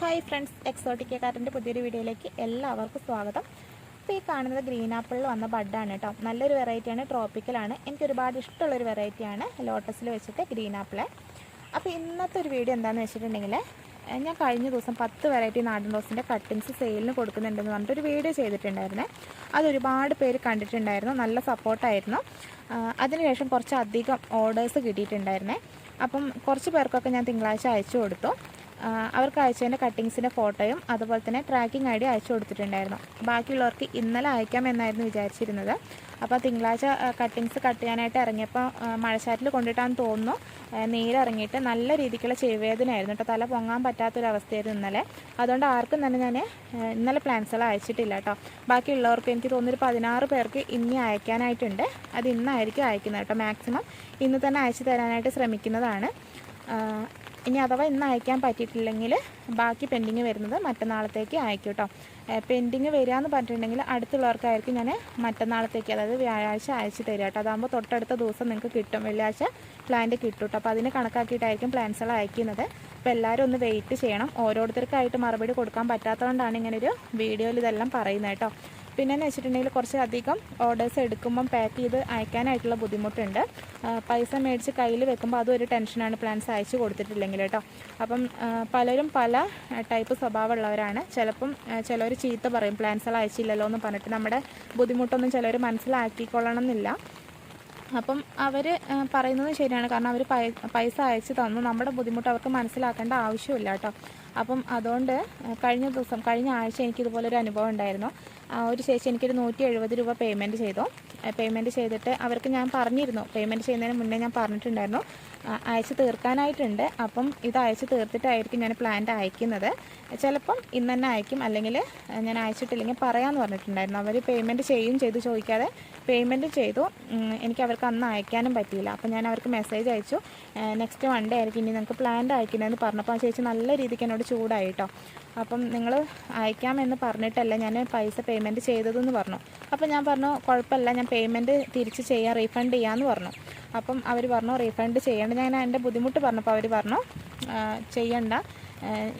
Hi friends എക്സോട്ടിക്കക്കാരന്റെ പുതിയൊരു വീഡിയോയിലേക്ക് എല്ലാവർക്കും സ്വാഗതം. അപ്പോൾ ഈ കാണുന്നത് ഗ്രീൻ ആപ്പിളിൽ വന്ന ബഡാണ് കേട്ടോ. നല്ലൊരു വെറൈറ്റിയാണ് ട്രോപ്പിക്കലാണ് എനിക്ക് ഒരുപാട് ഇഷ്ടമുള്ളൊരു വെറൈറ്റിയാണ് ലോട്ടസിൽ വെച്ചിട്ട് ഗ്രീൻ ആപ്പിളെ. അപ്പോൾ ഇന്നത്തെ ഒരു വീഡിയോ എന്താണെന്ന് വെച്ചിട്ടുണ്ടെങ്കിൽ ഞാൻ കഴിഞ്ഞ ദിവസം പത്ത് വെറൈറ്റി നാടൻ റോസിന്റെ കട്ടിങ്സ് സെയിലിന് കൊടുക്കുന്നുണ്ടെന്ന് പറഞ്ഞിട്ട് ഒരു വീഡിയോ ചെയ്തിട്ടുണ്ടായിരുന്നേ. അതൊരുപാട് പേര് കണ്ടിട്ടുണ്ടായിരുന്നു നല്ല സപ്പോർട്ടായിരുന്നു അതിനുശേഷം കുറച്ചധികം ഓർഡേഴ്സ് കിട്ടിയിട്ടുണ്ടായിരുന്നേ. അപ്പം കുറച്ച് പേർക്കൊക്കെ ഞാൻ തിങ്കളാഴ്ച അയച്ചു കൊടുത്തു. അവർക്ക് അയച്ചതിന്റെ കട്ടിങ്സിന്റെ ഫോട്ടോയും അതുപോലെ തന്നെ ട്രാക്കിംഗ് ഐ ഡി അയച്ചു കൊടുത്തിട്ടുണ്ടായിരുന്നു. ബാക്കിയുള്ളവർക്ക് ഇന്നലെ അയക്കാം എന്നായിരുന്നു വിചാരിച്ചിരുന്നത്. അപ്പോൾ തിങ്കളാഴ്ച കട്ടിങ്സ് കട്ട് ചെയ്യാനായിട്ട് ഇറങ്ങിയപ്പോൾ മഴശാറ്റിൽ കൊണ്ടിട്ടാന്ന് തോന്നുന്നു. നീരിറങ്ങിയിട്ട് നല്ല രീതിക്കുള്ള ചെവിവേദനയായിരുന്നു കേട്ടോ. തല പൊങ്ങാൻ പറ്റാത്തൊരവസ്ഥയായിരുന്നു ഇന്നലെ. അതുകൊണ്ട് ആർക്കും തന്നെ ഞാൻ ഇന്നലെ പ്ലാൻസുകൾ അയച്ചിട്ടില്ല കേട്ടോ. ബാക്കിയുള്ളവർക്ക് എനിക്ക് തോന്നുന്നൊരു പതിനാറ് പേർക്ക് ഇനി അയക്കാനായിട്ടുണ്ട്. അത് ഇന്നായിരിക്കും അയക്കുന്നത് കേട്ടോ. മാക്സിമം ഇന്ന് തന്നെ അയച്ചു തരാനായിട്ട് ശ്രമിക്കുന്നതാണ്. ഇനി അഥവാ ഇന്ന് അയക്കാൻ പറ്റിയിട്ടില്ലെങ്കിൽ ബാക്കി പെൻഡിങ് വരുന്നത് മറ്റന്നാളത്തേക്ക് അയക്കും കേട്ടോ പെൻഡിങ് വരിക എന്ന് പറഞ്ഞിട്ടുണ്ടെങ്കിൽ അടുത്തുള്ളവർക്കായിരിക്കും ഞാൻ മറ്റന്നാളത്തേക്ക് അതായത് വ്യാഴാഴ്ച അയച്ചു തരിക കേട്ടോ അതാകുമ്പോൾ തൊട്ടടുത്ത ദിവസം നിങ്ങൾക്ക് കിട്ടും. വെള്ളിയാഴ്ച പ്ലാന്റ് കിട്ടും കേട്ടോ അപ്പോൾ അതിന് കണക്കാക്കിയിട്ടായിരിക്കും പ്ലാൻസുകൾ അയക്കുന്നത്. അപ്പോൾ എല്ലാവരും ഒന്ന് വെയിറ്റ് ചെയ്യണം. ഓരോരുത്തർക്കായിട്ട് മറുപടി കൊടുക്കാൻ പറ്റാത്തതുകൊണ്ടാണ് ഇങ്ങനൊരു വീഡിയോയിൽ ഇതെല്ലാം പറയുന്നത് കേട്ടോ പിന്നെന്ന് വെച്ചിട്ടുണ്ടെങ്കിൽ കുറച്ചധികം ഓർഡേഴ്സ് എടുക്കുമ്പം പാക്ക് ചെയ്ത് അയക്കാനായിട്ടുള്ള ബുദ്ധിമുട്ടുണ്ട്. പൈസ മേടിച്ച് കയ്യിൽ വെക്കുമ്പോൾ അതൊരു ടെൻഷനാണ് പ്ലാൻസ് അയച്ചു കൊടുത്തിട്ടില്ലെങ്കിൽ കേട്ടോ അപ്പം പലരും പല ടൈപ്പ് സ്വഭാവമുള്ളവരാണ്. ചിലപ്പം ചിലർ ചീത്ത പറയും പ്ലാൻസുകൾ അയച്ചില്ലല്ലോ എന്ന് പറഞ്ഞിട്ട് നമ്മുടെ ബുദ്ധിമുട്ടൊന്നും ചിലർ മനസ്സിലാക്കിക്കൊള്ളണം എന്നില്ല അപ്പം അവർ പറയുന്നത് ശരിയാണ്. കാരണം അവർ പൈസ അയച്ചു തന്നു. നമ്മുടെ ബുദ്ധിമുട്ട് അവർക്ക് മനസ്സിലാക്കേണ്ട ആവശ്യമില്ല കേട്ടോ അപ്പം അതുകൊണ്ട് കഴിഞ്ഞ ദിവസം കഴിഞ്ഞ ആഴ്ച എനിക്കിതുപോലൊരു അനുഭവം ഉണ്ടായിരുന്നു. ഒരു ചേച്ചി എനിക്കൊരു നൂറ്റി എഴുപത് രൂപ പേയ്മെന്റ് ചെയ്തു. പേയ്മെന്റ് ചെയ്തിട്ട് അവർക്ക് ഞാൻ പറഞ്ഞിരുന്നു. പേയ്മെന്റ് ചെയ്യുന്നതിന് മുന്നേ ഞാൻ പറഞ്ഞിട്ടുണ്ടായിരുന്നു. അയച്ച് തീർക്കാനായിട്ടുണ്ട്. അപ്പം ഇത് അയച്ച് തീർത്തിട്ടായിരിക്കും ഞാൻ പ്ലാന്റ് അയക്കുന്നത്. ചിലപ്പം ഇന്ന് തന്നെ അയക്കും. അല്ലെങ്കിൽ ഞാൻ അയച്ചിട്ടില്ലെങ്കിൽ പറയാമെന്ന് പറഞ്ഞിട്ടുണ്ടായിരുന്നു. അവർ പേയ്മെന്റ് ചെയ്യും ചെയ്തു ചോദിക്കാതെ പേയ്മെന്റ് ചെയ്തു. എനിക്ക് അവർക്ക് അന്ന് അയക്കാനും പറ്റിയില്ല. അപ്പം ഞാൻ അവർക്ക് മെസ്സേജ് അയച്ചു. നെക്സ്റ്റ് വൺഡേ ആയിരിക്കും ഇനി നിങ്ങൾക്ക് പ്ലാന്റ് അയക്കുന്നതെന്ന് പറഞ്ഞപ്പോൾ ആ ചേച്ചി നല്ല രീതിക്ക് എന്നോട് ചൂടായി കേട്ടോ അപ്പം നിങ്ങൾ അയക്കാമെന്ന് പറഞ്ഞിട്ടല്ല ഞാൻ പൈസ പേയ്മെന്റ് ചെയ്തതെന്ന് പറഞ്ഞു. അപ്പം ഞാൻ പറഞ്ഞു കുഴപ്പമില്ല. ഞാൻ പേയ്മെന്റ് തിരിച്ച് ചെയ്യാം റീഫണ്ട് ചെയ്യാമെന്ന് പറഞ്ഞു. അപ്പം അവർ പറഞ്ഞു റീഫണ്ട് ചെയ്യേണ്ട. ഞാൻ എന്റെ ബുദ്ധിമുട്ട് പറഞ്ഞപ്പോൾ അവർ പറഞ്ഞു "ആ, ചെയ്യണ്ട.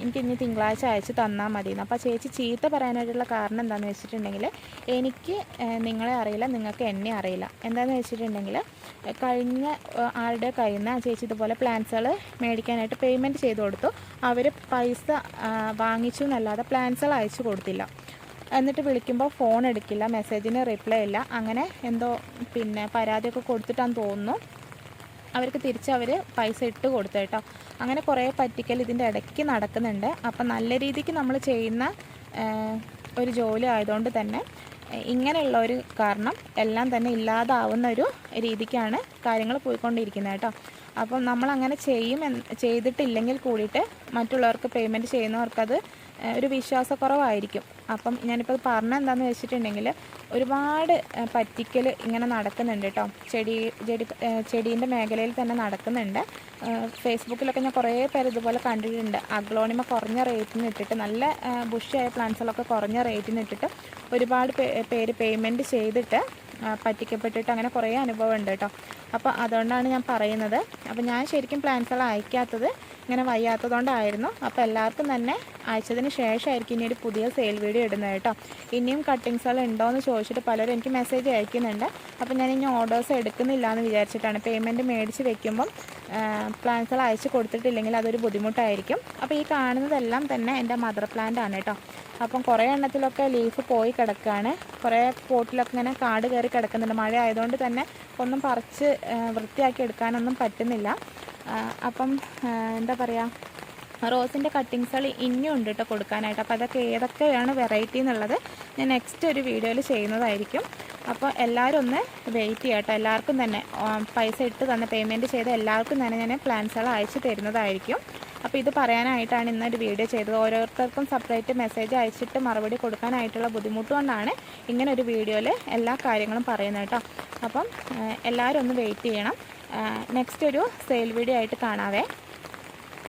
എനിക്ക് ഇനി തിങ്കളാഴ്ച അയച്ച് തന്നാൽ മതി എന്ന് അപ്പോൾ ചേച്ചി ചീത്ത പറയാനായിട്ടുള്ള കാരണം എന്താണെന്ന് വെച്ചിട്ടുണ്ടെങ്കിൽ എനിക്ക് നിങ്ങളെ അറിയില്ല നിങ്ങൾക്ക് എന്നെ അറിയില്ല. എന്താണെന്ന് വെച്ചിട്ടുണ്ടെങ്കിൽ കഴിഞ്ഞ ആളുടെ കയ്യിൽ നിന്ന് ചേച്ചി ഇതുപോലെ പ്ലാൻസുകൾ മേടിക്കാനായിട്ട് പേയ്മെന്റ് ചെയ്ത് കൊടുത്തു. അവർ പൈസ വാങ്ങിച്ചു എന്നല്ലാതെ പ്ലാൻസുകൾ അയച്ചു കൊടുത്തില്ല. എന്നിട്ട് വിളിക്കുമ്പോൾ ഫോൺ എടുക്കില്ല മെസ്സേജിന് റിപ്ലൈ ഇല്ല. അങ്ങനെ എന്തോ പിന്നെ പരാതിയൊക്കെ കൊടുത്തിട്ടാന്ന് തോന്നുന്നു. അവർക്ക് തിരിച്ച് അവർ പൈസ ഇട്ട് കൊടുത്തു കേട്ടോ. അങ്ങനെ കുറേ പറ്റിക്കൽ ഇതിന്റെ ഇടയ്ക്ക് നടക്കുന്നുണ്ട്. അപ്പം നല്ല രീതിക്ക് നമ്മൾ ചെയ്യുന്ന ഒരു ജോലി ആയതുകൊണ്ട് തന്നെ ഇങ്ങനെയുള്ള ഒരു കാരണം എല്ലാം തന്നെ ഇല്ലാതാവുന്ന ഒരു രീതിക്കാണ് കാര്യങ്ങൾ പോയിക്കൊണ്ടിരിക്കുന്നത് കേട്ടോ. അപ്പം നമ്മളങ്ങനെ ചെയ്യും ചെയ്തിട്ടില്ലെങ്കിൽ കൂടിയിട്ട് മറ്റുള്ളവർക്ക് പേയ്മെന്റ് ചെയ്യുന്നവർക്കത് ഒരു വിശ്വാസക്കുറവായിരിക്കും. അപ്പം ഞാനിപ്പോൾ പറഞ്ഞ എന്താണെന്ന് വെച്ചിട്ടുണ്ടെങ്കിൽ ഒരുപാട് പറ്റിക്കൽ ഇങ്ങനെ നടക്കുന്നുണ്ട് കേട്ടോ ചെടി ചെടി ചെടീന്റെ മേഖലയിൽ തന്നെ നടക്കുന്നുണ്ട്. ഫേസ്ബുക്കിലൊക്കെ ഞാൻ കുറേ പേര് ഇതുപോലെ കണ്ടിട്ടുണ്ട്. അഗ്ലോണിമ കുറഞ്ഞ റേറ്റിന് ഇട്ടിട്ട് നല്ല ബുഷിയായ പ്ലാന്റ്സുകളൊക്കെ കുറഞ്ഞ റേറ്റിന് ഇട്ടിട്ട് ഒരുപാട് പേര് പേയ്മെന്റ് ചെയ്തിട്ട് പറ്റിക്കപ്പെട്ടിട്ട് അങ്ങനെ കുറേ അനുഭവം ഉണ്ട് കേട്ടോ അപ്പോൾ അതുകൊണ്ടാണ് ഞാൻ പറയുന്നത്. അപ്പോൾ ഞാൻ ശരിക്കും പ്ലാൻസുകൾ അയക്കാത്തത് ഇങ്ങനെ വയ്യാത്തതുകൊണ്ടായിരുന്നു. അപ്പോൾ എല്ലാവർക്കും തന്നെ അയച്ചതിന് ശേഷമായിരിക്കും ഇനി ഒരു പുതിയ സെയിൽ വീഡിയോ ഇടുന്നത് കേട്ടോ. ഇനിയും കട്ടിങ്സുകൾ ഉണ്ടോ എന്ന് ചോദിച്ചിട്ട് പലരും എനിക്ക് മെസ്സേജ് അയക്കുന്നുണ്ട്. അപ്പോൾ ഞാൻ ഇനി ഓർഡേഴ്സ് എടുക്കുന്നില്ല എന്ന് വിചാരിച്ചിട്ടാണ് പേയ്മെന്റ് മേടിച്ച് വെക്കുമ്പം പ്ലാൻസുകൾ അയച്ച് കൊടുത്തിട്ടില്ലെങ്കിൽ അതൊരു ബുദ്ധിമുട്ടായിരിക്കും. അപ്പോൾ ഈ കാണുന്നതെല്ലാം തന്നെ എന്റെ മദർ പ്ലാന്റ് ആണ് കേട്ടോ. അപ്പം കുറേ എണ്ണത്തിലൊക്കെ ലീഫ് പോയി കിടക്കുകയാണ്. കുറേ പോട്ടിലൊക്കെ ഇങ്ങനെ കാട് കയറി കിടക്കുന്നുണ്ട്. മഴ ആയതുകൊണ്ട് തന്നെ ഒന്നും പറിച്ച് വൃത്തിയാക്കി എടുക്കാനൊന്നും പറ്റുന്നില്ല. അപ്പം എന്താ പറയുക റോസിന്റെ കട്ടിങ്സുകൾ ഇനിയും ഉണ്ട് കേട്ടോ കൊടുക്കാനായിട്ട്. അപ്പോൾ അതൊക്കെ ഏതൊക്കെയാണ് വെറൈറ്റി എന്നുള്ളത് ഞാൻ നെക്സ്റ്റ് ഒരു വീഡിയോയിൽ ചെയ്യുന്നതായിരിക്കും. അപ്പോൾ എല്ലാവരും ഒന്ന് വെയിറ്റ് ചെയ്യട്ടോ എല്ലാവർക്കും തന്നെ പൈസ ഇട്ട് തന്നെ പേയ്മെന്റ് ചെയ്ത എല്ലാവർക്കും തന്നെ ഞാൻ പ്ലാൻസുകൾ അയച്ചു തരുന്നതായിരിക്കും. അപ്പോൾ ഇത് പറയാനായിട്ടാണ് ഇന്നൊരു വീഡിയോ ചെയ്തത്. ഓരോരുത്തർക്കും സെപ്പറേറ്റ് മെസ്സേജ് അയച്ചിട്ട് മറുപടി കൊടുക്കാനായിട്ടുള്ള ബുദ്ധിമുട്ട് കൊണ്ടാണ് ഇങ്ങനെ ഒരു വീഡിയോയിൽ എല്ലാ കാര്യങ്ങളും പറയുന്നത് കേട്ടോ അപ്പം എല്ലാവരും ഒന്ന് വെയിറ്റ് ചെയ്യണം. നെക്സ്റ്റ് ഒരു സെയിൽ വീഡിയോ ആയിട്ട് കാണാവേ.